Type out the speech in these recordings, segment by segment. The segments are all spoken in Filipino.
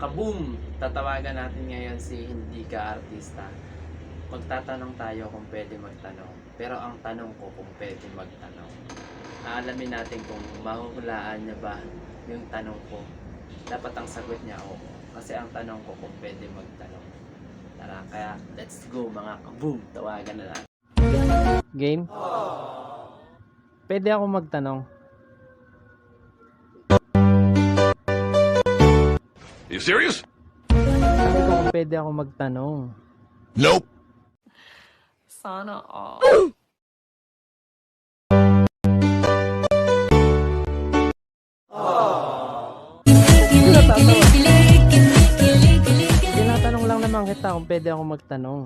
kaboom! Tatawagan natin ngayon si hindi ka artista. Magtatanong tayo kung pwede magtanong. Pero ang tanong ko kung pwede magtanong. Aalamin natin kung mahuhulaan niya ba yung tanong ko. Dapat ang sagot niya oo. Kasi ang tanong ko kung pwede magtanong. Tara, kaya let's go mga kaboom! Tawagan na natin. Game? Pwede ako magtanong. You serious? Sabi ko kung pwede ako magtanong. Nope. Sana all. Tinatanong lang naman kita kung pwede ako magtanong.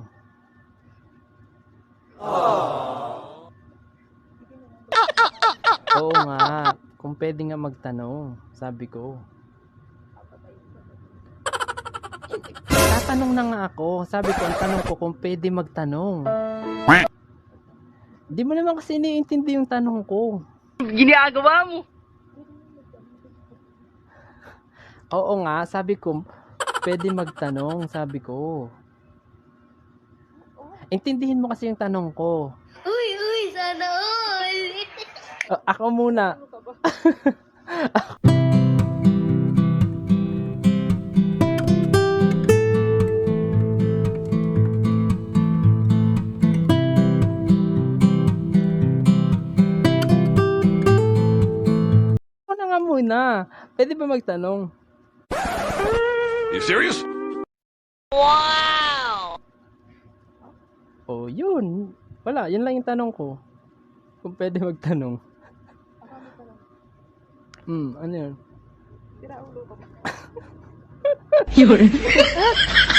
Oo nga, kung pwede nga magtanong, sabi ko. Tatanong na nga ako, sabi ko, ang tanong ko kung pwede magtanong. Di mo naman kasi iniintindi yung tanong ko. Ginagawa mo. Oo nga, sabi ko, pwede magtanong, sabi ko. Intindihin mo kasi yung tanong ko. Uy, uy, sana all. Ako muna. muna. Pwede ba magtanong? You serious? Oh, yun. Wala, yun lang yung tanong ko. Kung pwede magtanong. Hmm, ano yun?